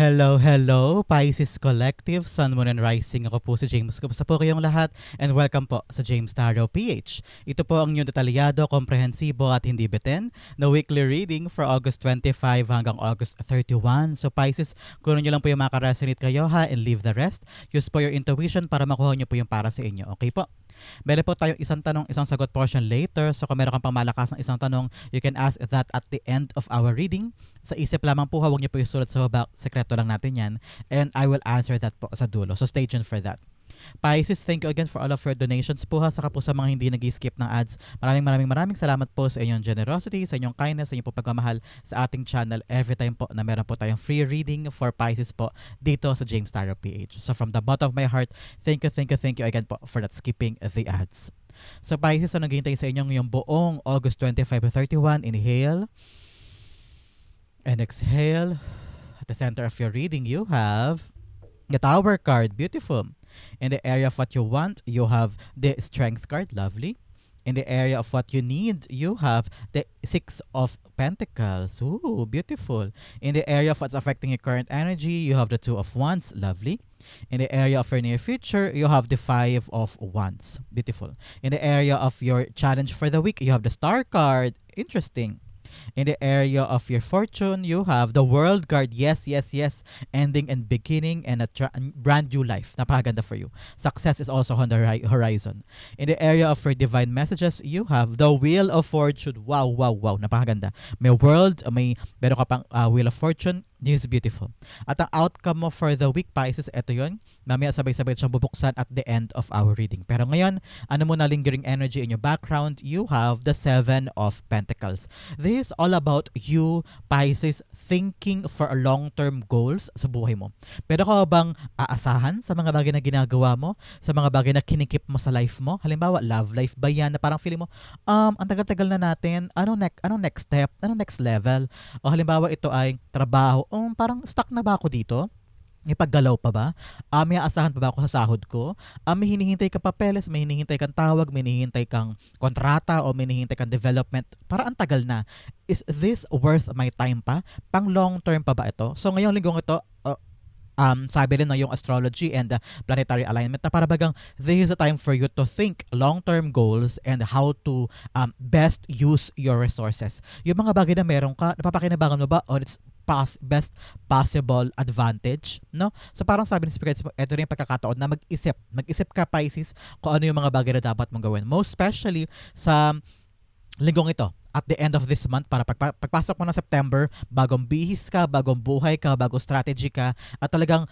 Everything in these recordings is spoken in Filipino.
Hello, hello, Pisces Collective, Sun, Moon, and Rising. Ako po si James. Kumusta po kayong lahat? And welcome po sa James Tarot PH. Ito po ang inyong detalyado, komprehensibo at hindi bitin na weekly reading for August 25 hanggang August 31. So Pisces, kunin nyo lang po yung makaresonate kayo ha and leave the rest. Use po your intuition para makuha nyo po yung para sa inyo. Okay po? Meron po tayong isang tanong, isang sagot portion later. So kung meron kang pamalakas ng isang tanong, you can ask that at the end of our reading. Sa isip lamang po, huwag niyo po isulat sa baba. Sekreto lang natin yan. And I will answer that po sa dulo. So stay tuned for that. Pisces, thank you again for all of your donations po ha, saka po sa mga hindi nag skip ng ads. Maraming maraming maraming salamat po sa inyong generosity, sa inyong kindness, sa inyong po pagmamahal sa ating channel every time po na meron po tayong free reading for Pisces po dito sa James Tarot PH. So from the bottom of my heart, thank you, thank you, thank you again po for that skipping the ads. So Pisces, ano naghihintay sa inyong yung buong August 25 to 31, inhale and exhale. At the center of your reading, you have the Tower card, beautiful. In the area of what you want, you have the Strength card, lovely. In the area of what you need, you have the Six of Pentacles, ooh, beautiful. In the area of what's affecting your current energy, you have the Two of Wands, lovely. In the area of your near future, you have the Five of Wands, beautiful. In the area of your challenge for the week, you have the Star card, interesting. In the area of your fortune, you have the world card. Yes, yes, yes. Ending and beginning and a tra- brand new life. Napakaganda for you. Success is also on the ri- horizon. In the area of your divine messages, you have the wheel of fortune. Wow, wow, wow. Napakaganda. May world, may meron ka pang uh, wheel of fortune. This is beautiful. At ang outcome mo for the week, Pisces, ito yon. Mamaya sabay-sabay siyang bubuksan at the end of our reading. Pero ngayon, ano mo na lingering energy in your background? You have the Seven of Pentacles. This is all about you, Pisces, thinking for long-term goals sa buhay mo. Pero ka bang aasahan sa mga bagay na ginagawa mo? Sa mga bagay na kinikip mo sa life mo? Halimbawa, love life ba yan? Na parang feeling mo, um, ang tagal-tagal na natin, ano, ne- ano next step? Ano next level? O halimbawa, ito ay trabaho um, parang stuck na ba ako dito? May paggalaw pa ba? Uh, may aasahan pa ba ako sa sahod ko? Uh, may hinihintay kang papeles, may hinihintay kang tawag, may hinihintay kang kontrata o may hinihintay kang development. Para ang tagal na. Is this worth my time pa? Pang long term pa ba ito? So ngayong linggong ito, um, sabi rin ng yung astrology and the planetary alignment na para bagang this is a time for you to think long-term goals and how to um, best use your resources. Yung mga bagay na meron ka, napapakinabangan mo ba on its pos- best possible advantage, no? So parang sabi ni Spirits, ito rin yung pagkakataon na mag-isip. Mag-isip ka, Pisces, kung ano yung mga bagay na dapat mong gawin. Most especially sa linggong ito, at the end of this month para pagpa- pagpasok mo ng September, bagong bihis ka, bagong buhay ka, bagong strategy ka, at talagang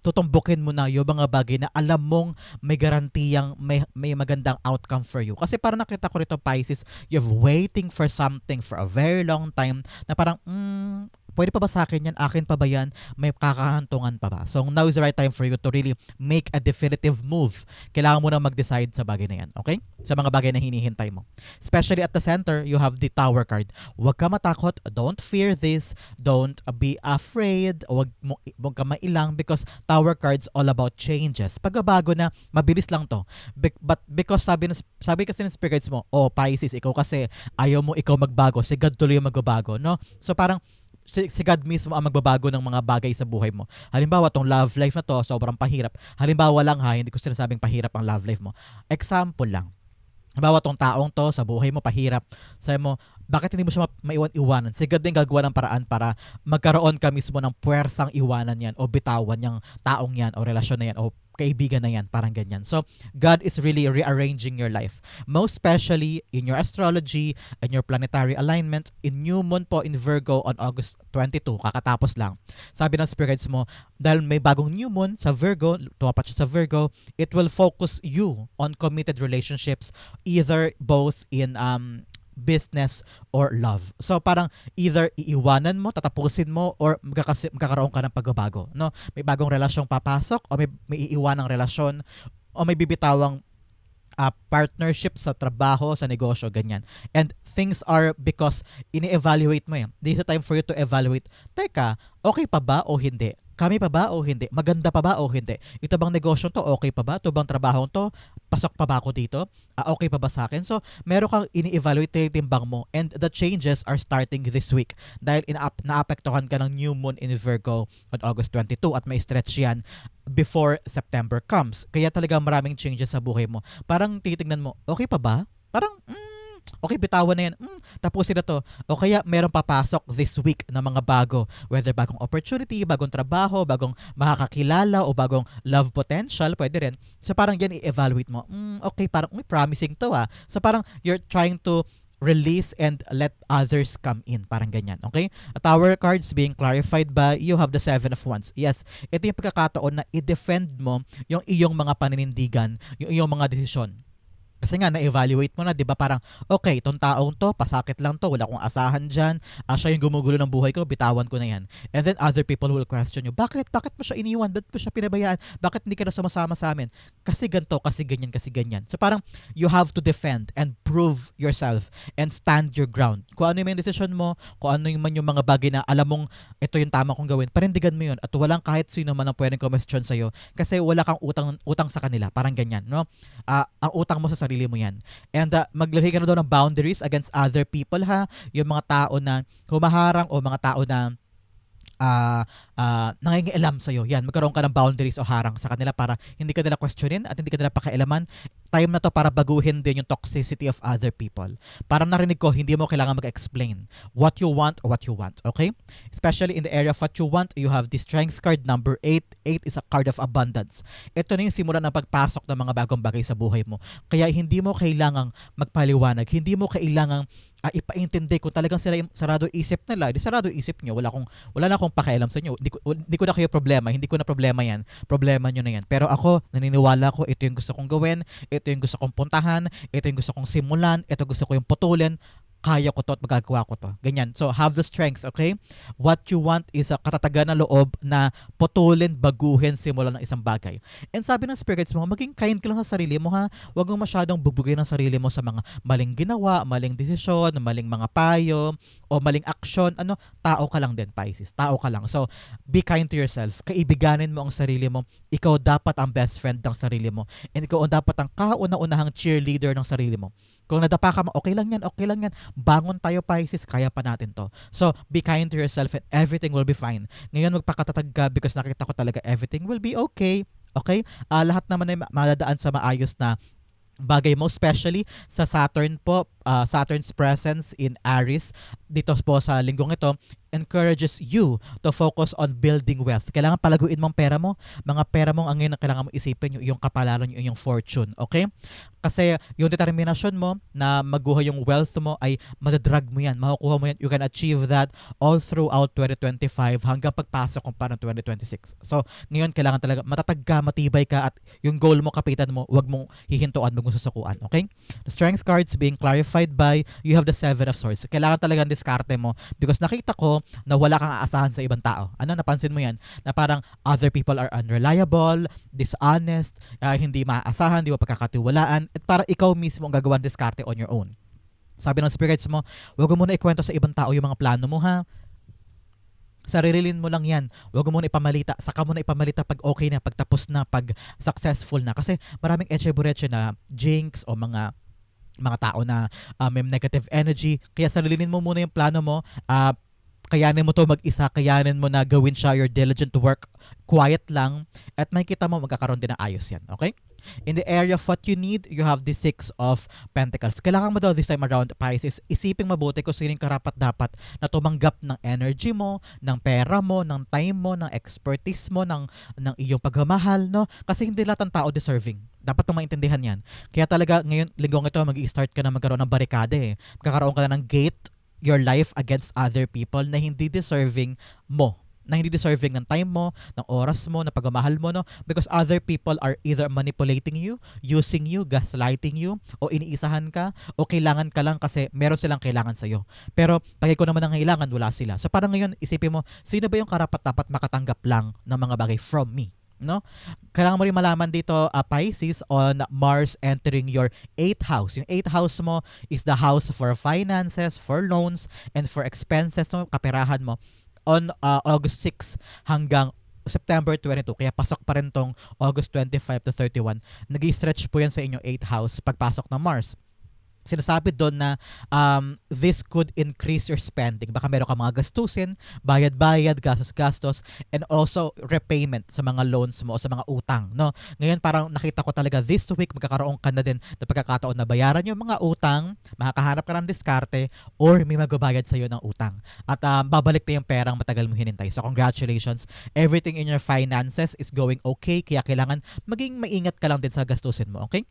tutumbukin mo na yung mga bagay na alam mong may garantiyang may, may magandang outcome for you. Kasi parang nakita ko rito Pisces, you've waiting for something for a very long time na parang, mm, pwede pa ba sa akin yan? Akin pa ba yan? May kakahantungan pa ba? So now is the right time for you to really make a definitive move. Kailangan mo na mag-decide sa bagay na yan. Okay? Sa mga bagay na hinihintay mo. Especially at the center, you have the tower card. Huwag ka matakot. Don't fear this. Don't be afraid. Huwag, mo, huwag ka mailang because tower cards all about changes. Pagbabago na, mabilis lang to. Be- but because sabi, sabi kasi ng spirits mo, oh Pisces, ikaw kasi ayaw mo ikaw magbago. Si God tuloy yung magbabago. No? So parang si God mismo ang magbabago ng mga bagay sa buhay mo. Halimbawa, tong love life na to, sobrang pahirap. Halimbawa lang ha, hindi ko sinasabing pahirap ang love life mo. Example lang. Halimbawa, tong taong to, sa buhay mo, pahirap. Sabi mo, bakit hindi mo siya maiwan-iwanan? Si God din gagawa ng paraan para magkaroon ka mismo ng puwersang iwanan yan o bitawan yung taong yan o relasyon na yan o kaibigan na yan, parang ganyan. So, God is really rearranging your life. Most especially in your astrology and your planetary alignment, in new moon po in Virgo on August 22, kakatapos lang. Sabi ng spirits mo, dahil may bagong new moon sa Virgo, tumapat siya sa Virgo, it will focus you on committed relationships, either both in um business, or love. So parang either iiwanan mo, tatapusin mo, or magkakas- magkakaroon ka ng pagbabago. No? May bagong relasyong papasok, o may, may iiwanang relasyon, o may bibitawang uh, partnership sa trabaho, sa negosyo, ganyan. And things are because ini-evaluate mo yan. This is the time for you to evaluate, teka, okay pa ba o hindi? Kami pa ba o hindi? Maganda pa ba o hindi? Ito bang negosyo to? Okay pa ba? Ito bang trabaho to? Pasok pa ba ako dito? Ah, okay pa ba sa akin? So, meron kang ini-evaluate timbang mo and the changes are starting this week dahil in naapektuhan ka ng new moon in Virgo on August 22 at may stretch yan before September comes. Kaya talaga maraming changes sa buhay mo. Parang titignan mo, okay pa ba? Parang, mm, okay, bitawan na yan. Mm, tapusin na to. O kaya meron papasok this week na mga bago. Whether bagong opportunity, bagong trabaho, bagong makakakilala o bagong love potential, pwede rin. So parang yan i-evaluate mo. Mm, okay, parang may promising to ah. So parang you're trying to release and let others come in. Parang ganyan. Okay? A tower cards being clarified by you have the seven of wands. Yes, ito yung pagkakataon na i-defend mo yung iyong mga paninindigan, yung iyong mga desisyon. Kasi nga, na-evaluate mo na, di ba? Parang, okay, itong taong to, pasakit lang to, wala akong asahan dyan, ah, siya yung gumugulo ng buhay ko, bitawan ko na yan. And then other people will question you, bakit? Bakit mo siya iniwan? Bakit mo siya pinabayaan? Bakit hindi ka na sumasama sa amin? Kasi ganto, kasi ganyan, kasi ganyan. So parang, you have to defend and prove yourself and stand your ground. Kung ano yung decision mo, kung ano yung man yung mga bagay na alam mong ito yung tama kong gawin, parindigan mo yun at walang kahit sino man ang pwedeng question sa'yo kasi wala kang utang, utang sa kanila. Parang ganyan, no? Ah, ang utang mo sa sarili mo yan. And uh, maglagay ka na daw ng boundaries against other people ha. Yung mga tao na humaharang o mga tao na uh, uh, nangingialam sa'yo. Yan, magkaroon ka ng boundaries o harang sa kanila para hindi ka nila questionin at hindi ka nila pakialaman. Time na to para baguhin din yung toxicity of other people. Parang narinig ko, hindi mo kailangan mag-explain what you want or what you want. Okay? Especially in the area of what you want, you have the strength card number 8. 8 is a card of abundance. Ito na yung simula ng pagpasok ng mga bagong bagay sa buhay mo. Kaya hindi mo kailangang magpaliwanag. Hindi mo kailangang uh, ipaintindi kung talagang sila sarado isip nila, di sarado isip nyo, wala akong wala na akong pakialam sa inyo. Hindi ko, hindi ko na kayo problema, hindi ko na problema 'yan. Problema niyo na 'yan. Pero ako, naniniwala ko ito yung gusto kong gawin, ito yung gusto kong puntahan, ito yung gusto kong simulan, ito gusto ko yung putulin kaya ko to at magagawa ko to. Ganyan. So, have the strength, okay? What you want is a katatagan na loob na putulin, baguhin, simulan ng isang bagay. And sabi ng spirits mo, maging kind ka lang sa sarili mo ha. Huwag mong masyadong bubugay ng sarili mo sa mga maling ginawa, maling desisyon, maling mga payo, o maling aksyon. Ano, tao ka lang din, Pisces. Tao ka lang. So, be kind to yourself. Kaibiganin mo ang sarili mo. Ikaw dapat ang best friend ng sarili mo. And ikaw dapat ang kauna-unahang cheerleader ng sarili mo. Kung nadapa ka, okay lang yan, okay lang yan. Bangon tayo, Pisces, kaya pa natin to. So, be kind to yourself and everything will be fine. Ngayon, magpakatatag ka because nakita ko talaga everything will be okay. Okay? Uh, lahat naman ay madadaan sa maayos na bagay mo, especially sa Saturn po, uh, Saturn's presence in Aries dito po sa linggong ito encourages you to focus on building wealth. Kailangan palaguin mong pera mo. Mga pera mo ang ngayon na kailangan mo isipin yung iyong kapalaran, yung iyong fortune. Okay? Kasi yung determination mo na maguha yung wealth mo ay madadrag mo yan. Makukuha mo yan. You can achieve that all throughout 2025 hanggang pagpasok kung parang 2026. So, ngayon kailangan talaga matatag ka, matibay ka at yung goal mo, kapitan mo, wag mong hihintuan, wag mong susukuan. Okay? The strength cards being clarified by you have the seven of swords. Kailangan talaga diskarte mo because nakita ko na wala kang aasahan sa ibang tao. Ano, napansin mo yan? Na parang other people are unreliable, dishonest, uh, hindi maaasahan, hindi mo pagkakatiwalaan, at parang ikaw mismo ang gagawan diskarte on your own. Sabi ng spirits mo, huwag mo muna ikwento sa ibang tao yung mga plano mo ha. Sarilin mo lang yan. Huwag mo muna ipamalita. Saka mo na ipamalita pag okay na, pag tapos na, pag successful na. Kasi maraming echebureche na jinx o mga mga tao na uh, may negative energy. Kaya sarilinin mo muna yung plano mo. Uh, kayanin mo to mag-isa, kayanin mo na gawin siya, you're diligent work, quiet lang, at makikita mo magkakaroon din ng ayos yan, okay? In the area of what you need, you have the Six of Pentacles. Kailangan mo daw this time around, Pisces, isiping mabuti kung sino karapat dapat na tumanggap ng energy mo, ng pera mo, ng time mo, ng expertise mo, ng, ng iyong pagmamahal, no? Kasi hindi lahat ng tao deserving. Dapat mo maintindihan yan. Kaya talaga ngayon, linggong ito, mag-i-start ka na magkaroon ng barikade eh. Magkakaroon ka na ng gate your life against other people na hindi deserving mo na hindi deserving ng time mo, ng oras mo, ng pagmamahal mo, no? Because other people are either manipulating you, using you, gaslighting you, o iniisahan ka, o kailangan ka lang kasi meron silang kailangan sa'yo. Pero pag ikaw naman ang kailangan, wala sila. So parang ngayon, isipin mo, sino ba yung karapat dapat makatanggap lang ng mga bagay from me? No? Kailangan mo rin malaman dito, uh, Pisces, on Mars entering your 8th house. Yung 8th house mo is the house for finances, for loans, and for expenses, no? kaperahan mo on uh, August 6 hanggang September 22, kaya pasok pa rin tong August 25 to 31. nag stretch po yan sa inyong 8th house pagpasok ng Mars sinasabi doon na um, this could increase your spending. Baka meron ka mga gastusin, bayad-bayad, gastos-gastos, and also repayment sa mga loans mo o sa mga utang. No? Ngayon parang nakita ko talaga this week magkakaroon ka na din na pagkakataon na bayaran yung mga utang, makakahanap ka ng diskarte, or may magbabayad sa'yo ng utang. At um, babalik na yung perang matagal mo hinintay. So congratulations. Everything in your finances is going okay, kaya kailangan maging maingat ka lang din sa gastusin mo. Okay?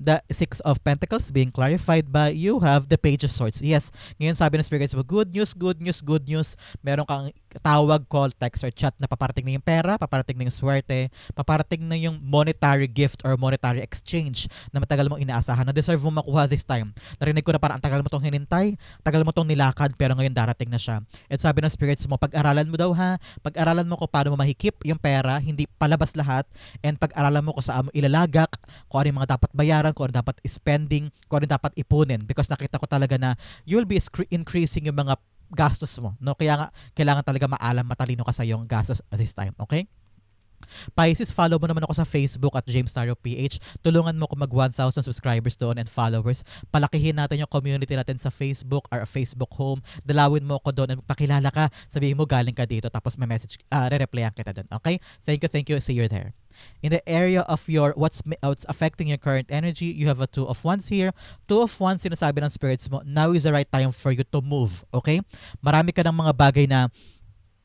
the Six of Pentacles being clarified by you have the Page of Swords. Yes, ngayon sabi ng Spirit good news, good news, good news. Meron kang tawag, call, text, or chat na paparating na yung pera, paparating na yung swerte, paparating na yung monetary gift or monetary exchange na matagal mong inaasahan na deserve mo makuha this time. Narinig ko na parang ang tagal mo tong hinintay, tagal mo tong nilakad, pero ngayon darating na siya. At sabi ng spirits mo, pag-aralan mo daw ha, pag-aralan mo ko paano mo mahikip yung pera, hindi palabas lahat, and pag-aralan mo ko saan mo ilalagak, kung ano yung mga dapat bayaran, kung ano dapat spending, kung ano dapat ipunin. Because nakita ko talaga na you will be increasing yung mga gastos mo. No? Kaya nga, kailangan talaga maalam, matalino ka sa yung gastos this time. Okay? Pisces, follow mo naman ako sa Facebook at James Taro PH. Tulungan mo ko mag 1,000 subscribers doon and followers. Palakihin natin yung community natin sa Facebook or Facebook home. Dalawin mo ko doon at pakilala ka. Sabihin mo galing ka dito tapos may message, uh, re-replyan kita doon. Okay? Thank you, thank you. See you there. In the area of your what's what's affecting your current energy, you have a two of wands here. Two of wands sinasabi ng spirits mo, now is the right time for you to move. Okay? Marami ka ng mga bagay na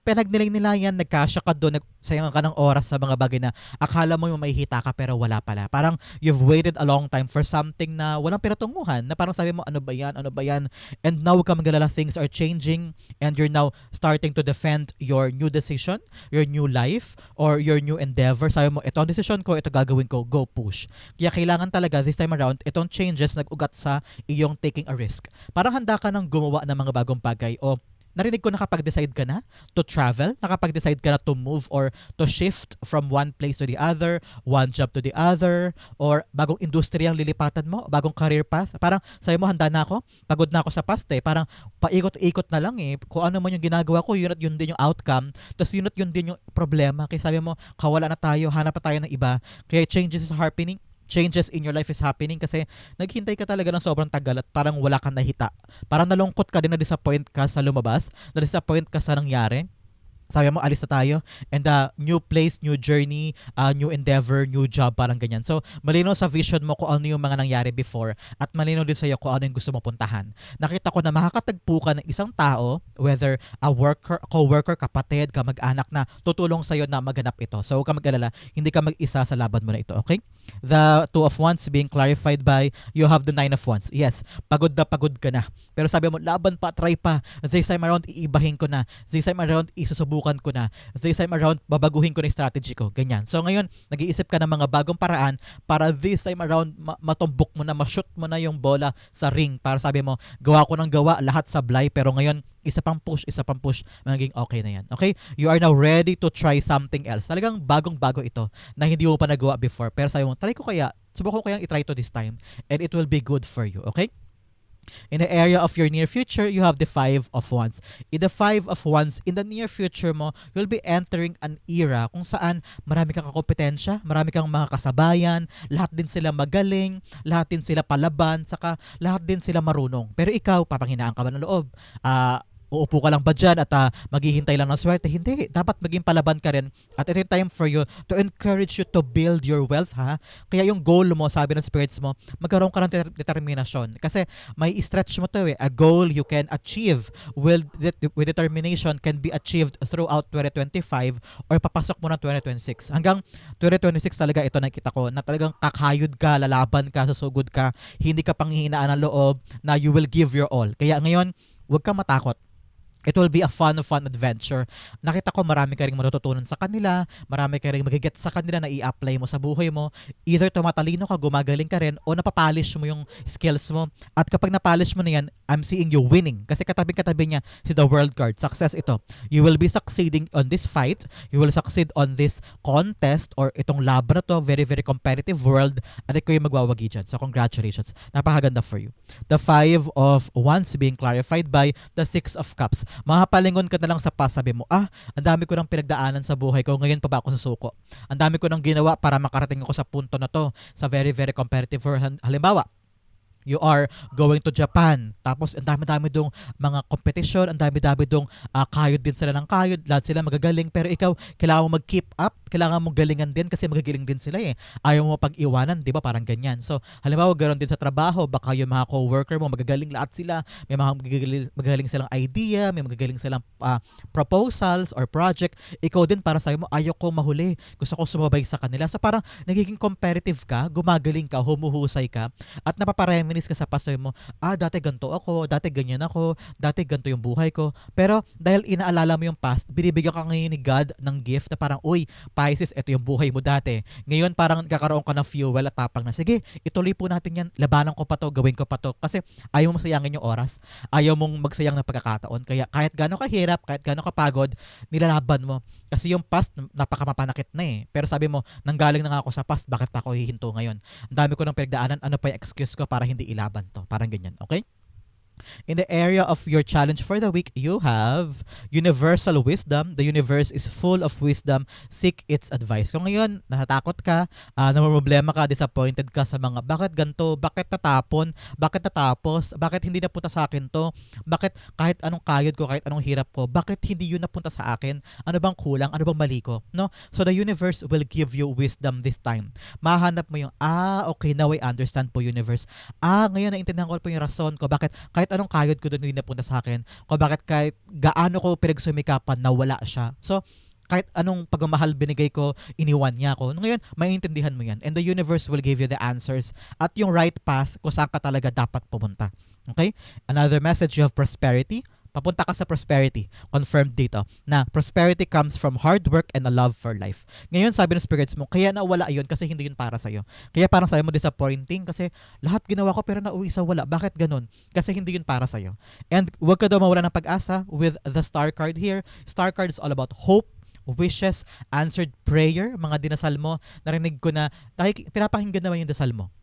pinagnilang-nilayan, nagkasya ka doon, nagsayang ka ng oras sa mga bagay na akala mo yung mahihita ka pero wala pala. Parang you've waited a long time for something na walang pinatunguhan, na parang sabi mo, ano ba yan, ano ba yan? And now ka magalala, things are changing and you're now starting to defend your new decision, your new life, or your new endeavor. Sabi mo, ito ang decision ko, ito gagawin ko, go push. Kaya kailangan talaga this time around, itong changes nag-ugat sa iyong taking a risk. Parang handa ka nang gumawa ng mga bagong bagay o narinig ko nakapag-decide ka na to travel, nakapag-decide ka na to move or to shift from one place to the other, one job to the other, or bagong industriya ang lilipatan mo, bagong career path. Parang sabi mo, handa na ako, pagod na ako sa past eh. Parang paikot-ikot na lang eh. Kung ano man yung ginagawa ko, yun at yun din yung outcome. Tapos yun at yun din yung problema. Kaya sabi mo, kawala na tayo, hanap pa tayo ng iba. Kaya changes is happening, changes in your life is happening kasi naghintay ka talaga ng sobrang tagal at parang wala kang nahita. Parang nalungkot ka din na disappoint ka sa lumabas, na disappoint ka sa nangyari sabi mo, alis na tayo. And uh, new place, new journey, uh, new endeavor, new job, parang ganyan. So, malino sa vision mo kung ano yung mga nangyari before at malino din sa'yo kung ano yung gusto mo puntahan. Nakita ko na makakatagpo ka ng isang tao, whether a worker, co-worker, kapatid, kamag-anak na tutulong sa'yo na maganap ito. So, huwag ka mag-alala, hindi ka mag-isa sa laban mo na ito, okay? The two of wands being clarified by you have the nine of wands. Yes, pagod na pagod ka na. Pero sabi mo, laban pa, try pa. This time around, iibahin ko na. This time around, isusubukan susubukan ko na. This time around, babaguhin ko na yung strategy ko. Ganyan. So ngayon, nag-iisip ka ng mga bagong paraan para this time around, ma- matumbok mo na, ma-shoot mo na yung bola sa ring. Para sabi mo, gawa ko ng gawa, lahat sablay, pero ngayon, isa pang push, isa pang push, magiging okay na yan. Okay? You are now ready to try something else. Talagang bagong-bago ito na hindi mo pa nagawa before. Pero sabi mo, try ko kaya, subukan ko kayang itry to this time and it will be good for you. Okay? In the area of your near future, you have the Five of Wands. In the Five of Wands, in the near future mo, you'll be entering an era kung saan marami kang kompetensya, marami kang mga kasabayan, lahat din sila magaling, lahat din sila palaban, saka lahat din sila marunong. Pero ikaw, papanghinaan ka ba ng loob? Ah, uh, uupo ka lang ba dyan at uh, maghihintay lang ng swerte? Hindi. Dapat maging palaban ka rin. At ito time for you to encourage you to build your wealth, ha? Kaya yung goal mo, sabi ng spirits mo, magkaroon ka ng determination. Kasi may stretch mo to eh. A goal you can achieve with, with determination can be achieved throughout 2025 or papasok mo ng 2026. Hanggang 2026 talaga ito nakita ko na talagang kakayod ka, lalaban ka, susugod ka, hindi ka panghihinaan ng loob na you will give your all. Kaya ngayon, huwag kang matakot it will be a fun, fun adventure. Nakita ko marami ka rin matututunan sa kanila, marami ka rin magiget sa kanila na i-apply mo sa buhay mo. Either tumatalino ka, gumagaling ka rin, o napapolish mo yung skills mo. At kapag napolish mo na yan, I'm seeing you winning. Kasi katabi-katabi niya si the world card. Success ito. You will be succeeding on this fight. You will succeed on this contest or itong laban na to. Very, very competitive world. At ikaw yung magwawagi dyan. So congratulations. Napakaganda for you. The five of wands being clarified by the six of cups Mapapalingon ka na lang sa past, sabi mo, ah, ang dami ko nang pinagdaanan sa buhay ko, ngayon pa ba ako susuko? Ang dami ko nang ginawa para makarating ako sa punto na to, sa very, very competitive for halimbawa, you are going to Japan. Tapos ang dami-dami dong mga competition, ang dami-dami dong ah, kayod din sila ng kayod, lahat sila magagaling pero ikaw kailangan mo mag-keep up, kailangan mo galingan din kasi magagaling din sila eh. Ayaw mo pag-iwanan, 'di ba? Parang ganyan. So, halimbawa ganoon din sa trabaho, baka yung mga co-worker mo magagaling lahat sila, may mga magagaling, magagaling silang idea, may magagaling silang ah, proposals or project. Ikaw din para sa mo, ayaw ko mahuli. Gusto ko sumabay sa kanila. So parang nagiging competitive ka, gumagaling ka, humuhusay ka, at napapareminis ka sa pastor mo, ah, dati ganito ako, dati ganyan ako, dati ganito yung buhay ko. Pero dahil inaalala mo yung past, binibigyan ka ngayon ni God ng gift na parang, uy, Pisces, ito yung buhay mo dati. Ngayon parang kakaroon ka ng fuel at tapang na, sige, ituloy po natin yan, labanan ko pa to, gawin ko pa to. Kasi ayaw mo sayangin yung oras, ayaw mong magsayang ng pagkakataon. Kaya kahit gano'ng kahirap, kahit gano'ng kapagod, nilalaban mo. Kasi yung past, napakamapanakit na eh. Pero sabi mo, nanggaling na nga ako sa past, bakit pa ako hihinto ngayon? Ang dami ko ng pinagdaanan, ano pa yung excuse ko para hindi ilaban to? Parang ganyan, okay? In the area of your challenge for the week, you have universal wisdom. The universe is full of wisdom. Seek its advice. Kung ngayon, natatakot ka, uh, namumroblema ka, disappointed ka sa mga, bakit ganto, bakit natapon, bakit natapos, bakit hindi napunta sa akin to, bakit kahit anong kayod ko, kahit anong hirap ko, bakit hindi yun napunta sa akin, ano bang kulang, ano bang mali ko, no? So the universe will give you wisdom this time. Mahanap mo yung, ah, okay, now I understand po universe. Ah, ngayon naintindihan ko po yung rason ko, bakit kahit kahit anong kayod ko doon hindi napunta sa akin, kung bakit kahit gaano ko pinagsumikapan na wala siya. So, kahit anong pagmamahal binigay ko, iniwan niya ako. Ngayon, maintindihan mo yan. And the universe will give you the answers at yung right path kung saan ka talaga dapat pumunta. Okay? Another message, have prosperity papunta ka sa prosperity. Confirmed dito na prosperity comes from hard work and a love for life. Ngayon, sabi ng spirits mo, kaya nawala yun kasi hindi yun para sa'yo. Kaya parang sabi mo disappointing kasi lahat ginawa ko pero nauwi sa wala. Bakit ganun? Kasi hindi yun para sa'yo. And huwag ka daw mawala ng pag-asa with the star card here. Star card is all about hope, wishes, answered prayer, mga dinasal mo. Narinig ko na, pinapakinggan naman yung dasal mo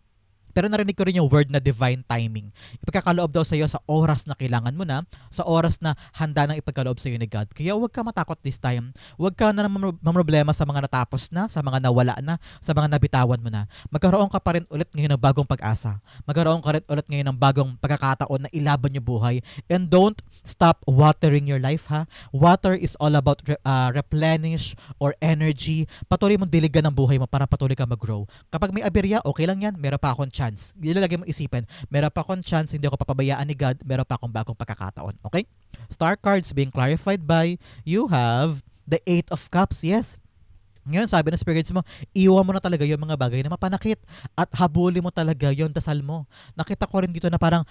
pero narinig ko rin yung word na divine timing. Ipagkakaloob daw sa iyo sa oras na kailangan mo na, sa oras na handa nang ipagkaloob sa iyo ni God. Kaya huwag ka matakot this time. Huwag ka na mamroblema sa mga natapos na, sa mga nawala na, sa mga nabitawan mo na. Magkaroon ka pa rin ulit ngayon ng bagong pag-asa. Magkaroon ka rin ulit ngayon ng bagong pagkakataon na ilaban yung buhay. And don't stop watering your life ha. Water is all about uh, replenish or energy. Patuloy mong diligan ng buhay mo para patuloy ka mag-grow. Kapag may aberya, okay lang yan. Meron pa akong chance chance. Ilalagay mo isipin, meron pa akong chance, hindi ako papabayaan ni God, meron pa akong bagong pagkakataon. Okay? Star cards being clarified by, you have the Eight of Cups. Yes, ngayon, sabi ng spirits mo, iwan mo na talaga yung mga bagay na mapanakit at habuli mo talaga yung dasal mo. Nakita ko rin dito na parang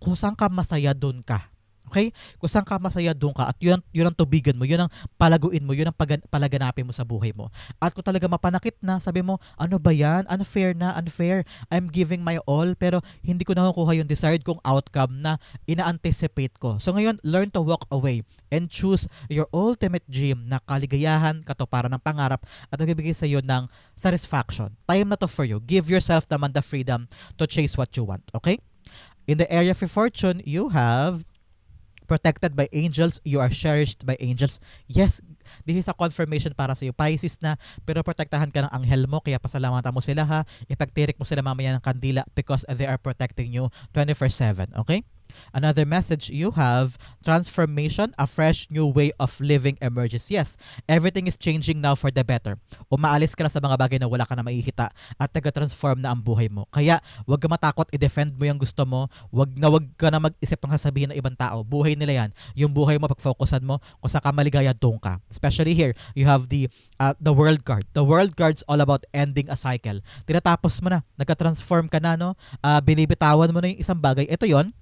kusang ka masaya doon ka. Okay? Kung saan ka masaya doon ka at yun, yun ang tubigan mo, yun ang palaguin mo, yun ang pag- palaganapin mo sa buhay mo. At kung talaga mapanakit na, sabi mo, ano ba yan? Unfair na, unfair. I'm giving my all pero hindi ko nakukuha yung desired kong outcome na ina-anticipate ko. So ngayon, learn to walk away and choose your ultimate dream na kaligayahan, katuparan ng pangarap at magbibigay sa iyo ng satisfaction. Time na to for you. Give yourself naman the freedom to chase what you want. Okay? In the area of fortune, you have protected by angels, you are cherished by angels. Yes, this is a confirmation para sa iyo. Pisces na, pero protektahan ka ng anghel mo, kaya pasalamatan mo sila ha. Ipagtirik mo sila mamaya ng kandila because they are protecting you 24-7. Okay? Another message you have, transformation, a fresh new way of living emerges. Yes, everything is changing now for the better. Umaalis ka na sa mga bagay na wala ka na maihita at nag-transform na ang buhay mo. Kaya, wag ka matakot, i-defend mo yung gusto mo. Wag na wag ka na mag-isip ng sasabihin ng ibang tao. Buhay nila yan. Yung buhay mo, pag-focusan mo, kung saan ka maligaya, doon ka. Especially here, you have the uh, the world card. The world card's all about ending a cycle. Tinatapos mo na, nagka-transform ka na, no? Uh, binibitawan mo na yung isang bagay. Ito yon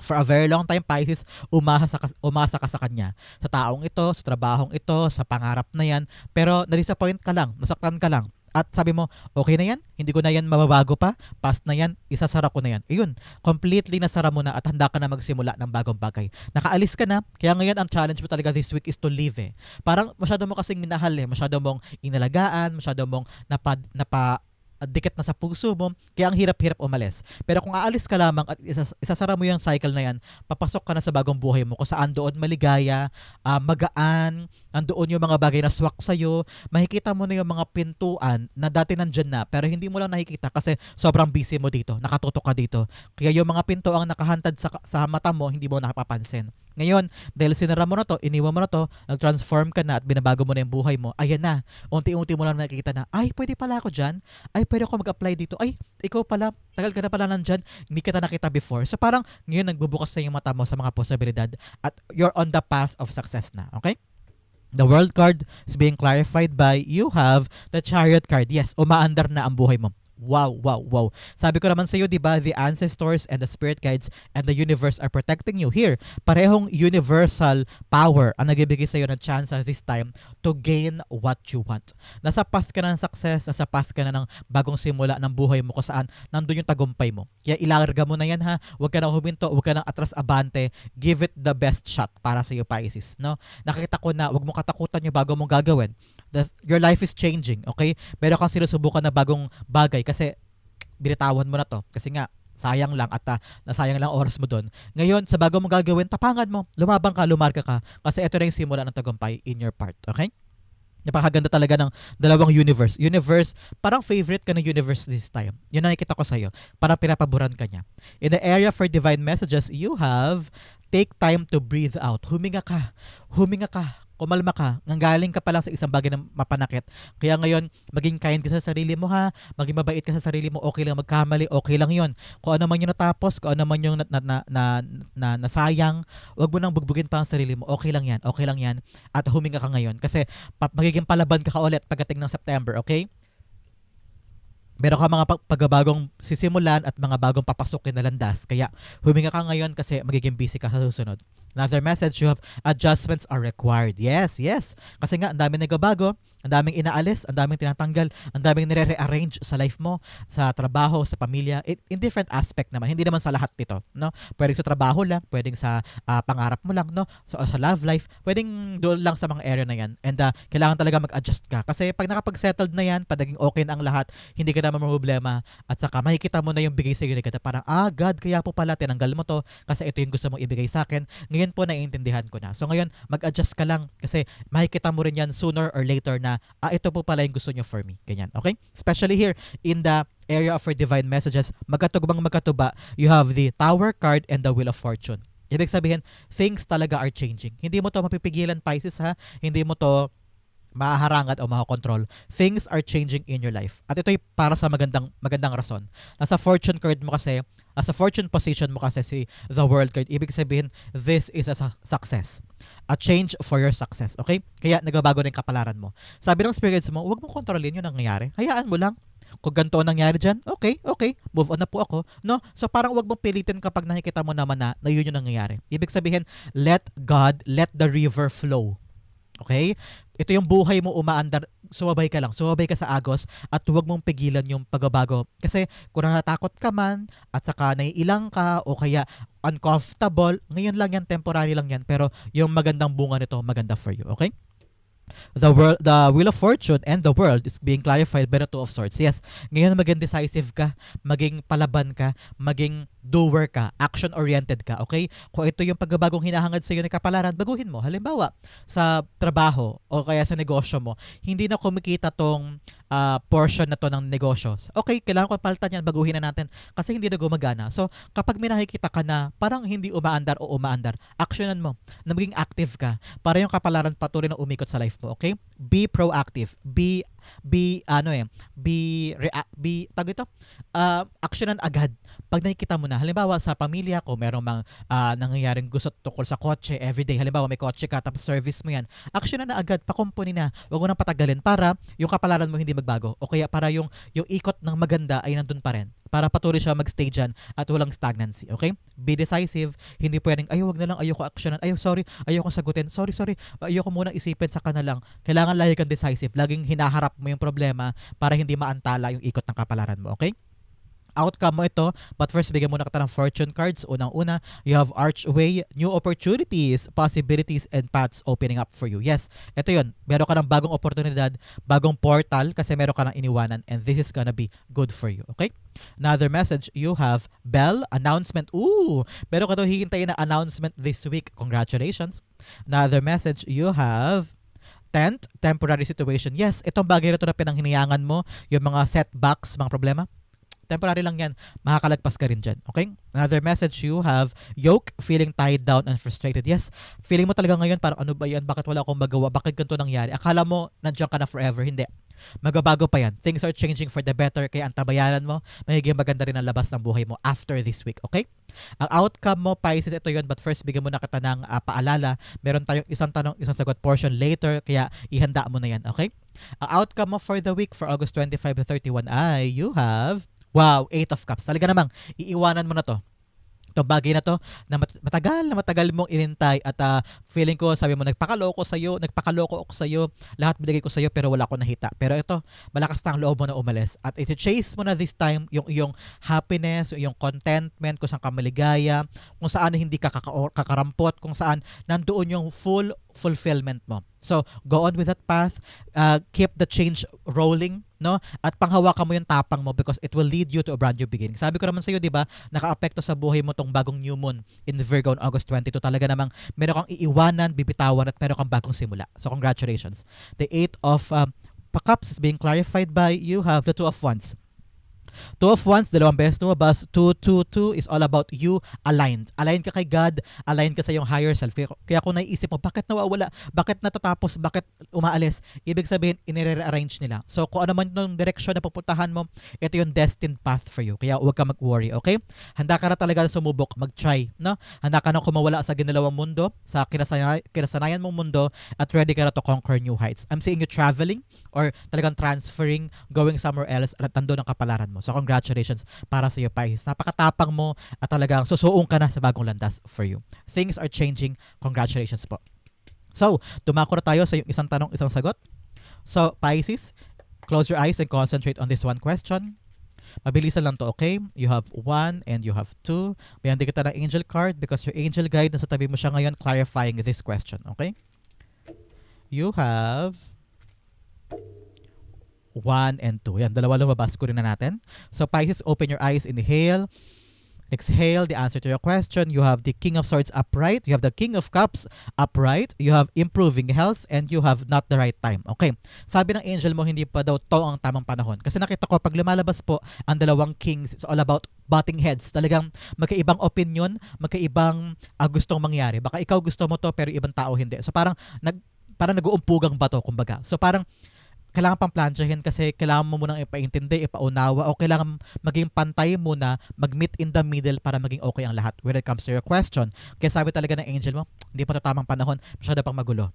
for a very long time Pisces umasa ka, umasa ka sa kanya sa taong ito sa trabahong ito sa pangarap na yan pero na-disappoint ka lang nasaktan ka lang at sabi mo, okay na yan, hindi ko na yan mababago pa, past na yan, isasara ko na yan. Iyon, completely nasara mo na at handa ka na magsimula ng bagong bagay. Nakaalis ka na, kaya ngayon ang challenge mo talaga this week is to live eh. Parang masyado mo kasing minahal eh, masyado mong inalagaan, masyado mong napa, napa at dikit na sa puso mo, kaya ang hirap-hirap umalis. Pero kung aalis ka lamang at isas- isasara mo yung cycle na yan, papasok ka na sa bagong buhay mo kung saan doon maligaya, ah, magaan, nandoon yung mga bagay na swak sa'yo, makikita mo na yung mga pintuan na dati nandyan na pero hindi mo lang nakikita kasi sobrang busy mo dito, nakatutok ka dito. Kaya yung mga pinto ang nakahantad sa, sa mata mo, hindi mo nakapapansin. Ngayon, dahil sinara mo na to, iniwan mo na to, nag-transform ka na at binabago mo na yung buhay mo, ayan na, unti-unti mo lang nakikita na, ay, pwede pala ako dyan, ay, pwede ako mag-apply dito, ay, ikaw pala, tagal ka na pala nandyan, hindi kita nakita before. So parang ngayon nagbubukas na yung mata mo sa mga posibilidad at you're on the path of success na, okay? The world card is being clarified by you have the chariot card. Yes, umaandar na ang buhay mo. Wow, wow, wow. Sabi ko naman sa iyo, 'di ba, the ancestors and the spirit guides and the universe are protecting you here. Parehong universal power ang nagbibigay sa iyo ng chance at this time to gain what you want. Nasa path ka na ng success, nasa path ka na ng bagong simula ng buhay mo kung saan nandun yung tagumpay mo. Kaya ilarga mo na yan ha. Huwag ka nang huminto, huwag ka nang atras abante. Give it the best shot para sa iyo, Pisces. No? Nakita ko na huwag mo katakutan yung bago mong gagawin. That your life is changing, okay? Meron kang sinusubukan na bagong bagay kasi binitawan mo na to. Kasi nga, sayang lang at uh, nasayang lang oras mo doon. Ngayon, sa bago mong gagawin, tapangan mo. Lumabang ka, lumarka ka. Kasi ito na yung simula ng tagumpay in your part, okay? Napakaganda talaga ng dalawang universe. Universe, parang favorite ka ng universe this time. Yun ang nakikita ko sa'yo. Parang pinapaboran ka niya. In the area for divine messages, you have take time to breathe out. Huminga ka. Huminga ka. Kumalma ka. Nanggaling ka pa lang sa isang bagay na mapanakit. Kaya ngayon, maging kind ka sa sarili mo ha. Maging mabait ka sa sarili mo. Okay lang magkamali. Okay lang yon. Kung ano man yung natapos, kung ano man yung na, na, na, na, na, nasayang, wag mo nang bugbugin pa ang sarili mo. Okay lang yan. Okay lang yan. At huminga ka ngayon. Kasi pa, magiging palaban ka ka ulit pagdating ng September. Okay? meron ka mga pag- pagbabagong sisimulan at mga bagong papasukin na landas. Kaya huminga ka ngayon kasi magiging busy ka sa susunod. Another message, you have adjustments are required. Yes, yes. Kasi nga, ang daming nagbabago, ang daming inaalis, ang daming tinatanggal, ang daming nire-rearrange sa life mo, sa trabaho, sa pamilya, in, in different aspect naman. Hindi naman sa lahat nito, no? Pwedeng sa trabaho lang, pwedeng sa ah, pangarap mo lang, no? So, sa love life, pwedeng doon lang sa mga area na yan. And ah, kailangan talaga mag-adjust ka. Kasi pag nakapag-settled na yan, padaging okay na ang lahat, hindi ka naman problema. At saka makikita mo na yung bigay sa iyo God. Parang, ah, God, kaya po pala tinanggal mo to kasi ito yung gusto mong ibigay sa akin. Ngayon po naiintindihan ko na. So ngayon, mag-adjust ka lang kasi makikita mo rin yan sooner or later na, ah, ito po pala yung gusto nyo for me. Ganyan, okay? Especially here in the area of our divine messages, magkatugbang magkatuba, you have the Tower card and the Wheel of Fortune. Ibig sabihin, things talaga are changing. Hindi mo to mapipigilan, Pisces ha. Hindi mo to mahaharangan o makakontrol. Things are changing in your life. At ito'y para sa magandang magandang rason. Nasa fortune card mo kasi, nasa fortune position mo kasi si the world card. Ibig sabihin, this is a su- success. A change for your success. Okay? Kaya nagbabago na yung kapalaran mo. Sabi ng spirits mo, huwag mo kontrolin yung nangyayari. Hayaan mo lang. Kung ganito ang nangyari dyan, okay, okay, move on na po ako. No? So parang wag mong pilitin kapag nakikita mo naman na, na yun yung nangyayari. Ibig sabihin, let God, let the river flow. Okay? Ito yung buhay mo umaandar, sumabay ka lang, sumabay ka sa agos at huwag mong pigilan yung pagbabago. Kasi kung natatakot ka man at saka naiilang ka o kaya uncomfortable, ngayon lang yan, temporary lang yan, pero yung magandang bunga nito, maganda for you. Okay? The world, the wheel of fortune and the world is being clarified by the two of swords. Yes, ngayon maging decisive ka, maging palaban ka, maging doer ka, action-oriented ka, okay? Kung ito yung pagbabagong hinahangad sa iyo ng kapalaran, baguhin mo. Halimbawa, sa trabaho o kaya sa negosyo mo, hindi na kumikita tong ah, portion na to ng negosyo. Okay, kailangan ko palitan yan, baguhin na natin kasi hindi na gumagana. So, kapag may nakikita ka na parang hindi umaandar o umaandar, actionan mo na maging active ka para yung kapalaran patuloy na umikot sa life mo, okay? Be proactive. Be be ano eh, be rea- be tag ito, uh, actionan agad. Pag nakikita mo na, halimbawa sa pamilya ko, merong mga ah, nangyayaring gusto tungkol sa kotse everyday. Halimbawa may kotse ka tapos service mo yan. Actionan na agad, pakumpuni na. Huwag mo nang patagalin para yung kapalaran mo hindi magbago. O kaya para yung yung ikot ng maganda ay nandun pa rin para patuloy siya magstay dyan at walang stagnancy. Okay? Be decisive. Hindi pwedeng, ay, wag na lang, ayoko actionan. Ay, sorry, ayoko sagutin. Sorry, sorry, ayoko muna isipin sa na lang. Kailangan lagi kang decisive. Laging hinaharap mo yung problema para hindi maantala yung ikot ng kapalaran mo. Okay? outcome mo ito. But first, bigyan muna kita ng fortune cards. Unang-una, you have archway, new opportunities, possibilities, and paths opening up for you. Yes, ito yun. Meron ka ng bagong oportunidad, bagong portal kasi meron ka ng iniwanan and this is gonna be good for you. Okay? Another message, you have bell announcement. Ooh, meron ka daw hihintayin na announcement this week. Congratulations. Another message, you have tent, temporary situation. Yes, itong bagay na ito na pinanghinayangan mo, yung mga setbacks, mga problema, temporary lang yan. Makakalagpas ka rin dyan. Okay? Another message, you have yoke, feeling tied down and frustrated. Yes, feeling mo talaga ngayon parang ano ba yan? Bakit wala akong magawa? Bakit ganito nangyari? Akala mo nandiyan ka na forever. Hindi. Magbabago pa yan. Things are changing for the better. Kaya ang tabayanan mo, magiging maganda rin ang labas ng buhay mo after this week. Okay? Ang outcome mo, Pisces, ito yon But first, bigyan mo na kita ng ah, paalala. Meron tayong isang tanong, isang sagot portion later. Kaya ihanda mo na yan. Okay? Ang outcome mo for the week for August 25 to 31 ay you have Wow, Eight of Cups. Talaga namang iiwanan mo na to. Itong bagay na to na mat- matagal na matagal mong inintay at ah, feeling ko sabi mo nagpakaloko sa iyo, nagpakaloko ako sa iyo, lahat binigay ko sa iyo pero wala ko nakita. Pero ito, malakas na ang loob mo na umalis at i-chase mo na this time yung iyong happiness, yung contentment, kung saan ka maligaya, kung saan hindi ka kaka- kakarampot, kung saan nandoon yung full fulfillment mo. So, go on with that path. Uh, keep the change rolling, no? At panghawakan mo yung tapang mo because it will lead you to a brand new beginning. Sabi ko naman sa iyo, 'di ba? Naka-apekto sa buhay mo tong bagong new moon in Virgo on August 22. Talaga namang meron kang iiwanan, bibitawan at meron kang bagong simula. So, congratulations. The eight of um, cups is being clarified by you have the two of wands. Two of Wands, dalawang beses lumabas. Two, two, two is all about you aligned. Aligned ka kay God, aligned ka sa iyong higher self. Kaya, kaya kung naiisip mo, bakit nawawala? Bakit natatapos? Bakit umaalis? Ibig sabihin, inire-arrange nila. So, kung ano man yung direksyon na pupuntahan mo, ito yung destined path for you. Kaya huwag ka mag-worry, okay? Handa ka na talaga sumubok, mag-try, no? Handa ka na kumawala sa ginalawang mundo, sa kinasanayan, kinasanayan mong mundo, at ready ka na to conquer new heights. I'm seeing you traveling or talagang transferring, going somewhere else at nandun ang kapalaran mo. So congratulations para sa iyo, Pisces. Napakatapang mo at talagang susuong ka na sa bagong landas for you. Things are changing. Congratulations po. So, dumako na tayo sa yung isang tanong, isang sagot. So, Pisces, close your eyes and concentrate on this one question. Mabilisan lang to, okay? You have one and you have two. Bayan din kita ng angel card because your angel guide nasa tabi mo siya ngayon clarifying this question, okay? You have 1 and 2. Yan, dalawa lumabas ko rin na natin. So, Pisces, open your eyes, inhale. Exhale the answer to your question. You have the King of Swords upright. You have the King of Cups upright. You have improving health and you have not the right time. Okay. Sabi ng angel mo, hindi pa daw to ang tamang panahon. Kasi nakita ko, pag lumalabas po ang dalawang kings, it's all about butting heads. Talagang magkaibang opinion, magkaibang ah, gustong mangyari. Baka ikaw gusto mo to pero ibang tao hindi. So parang nag parang nag-uumpugang bato kumbaga. So parang kailangan pang plansyahin kasi kailangan mo munang ipaintindi, ipaunawa o kailangan maging pantay muna, mag-meet in the middle para maging okay ang lahat when it comes to your question. Kaya sabi talaga ng angel mo, hindi pa tamang panahon, masyado pang magulo.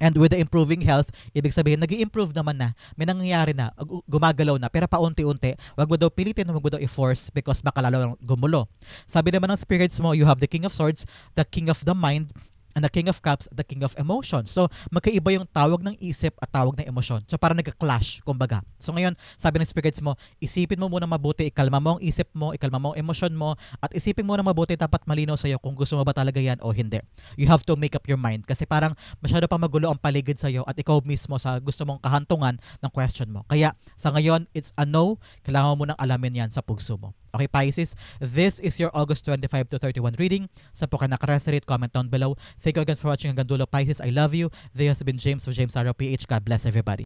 And with the improving health, ibig sabihin, nag improve naman na. May nangyayari na, gu- gumagalaw na. Pero paunti-unti, wag mo daw pilitin, wag mo daw i-force because baka lalo gumulo. Sabi naman ng spirits mo, you have the King of Swords, the King of the Mind, the King of Cups, the King of Emotions. So, magkaiba yung tawag ng isip at tawag ng emosyon. So, parang nagka-clash, kumbaga. So, ngayon, sabi ng spirits mo, isipin mo muna mabuti, ikalma mo ang isip mo, ikalma mo ang emosyon mo, at isipin mo na mabuti, dapat malinaw sa'yo kung gusto mo ba talaga yan o hindi. You have to make up your mind kasi parang masyado pa magulo ang paligid sa'yo at ikaw mismo sa gusto mong kahantungan ng question mo. Kaya, sa ngayon, it's a no. Kailangan mo nang alamin yan sa pugso mo. Okay, Pisces, this is your August 25 to 31 reading. Sa po ka nakaresonate, comment down below. Thank you again for watching hanggang dulo, Pisces. I love you. This has been James of James Arrow PH. God bless everybody.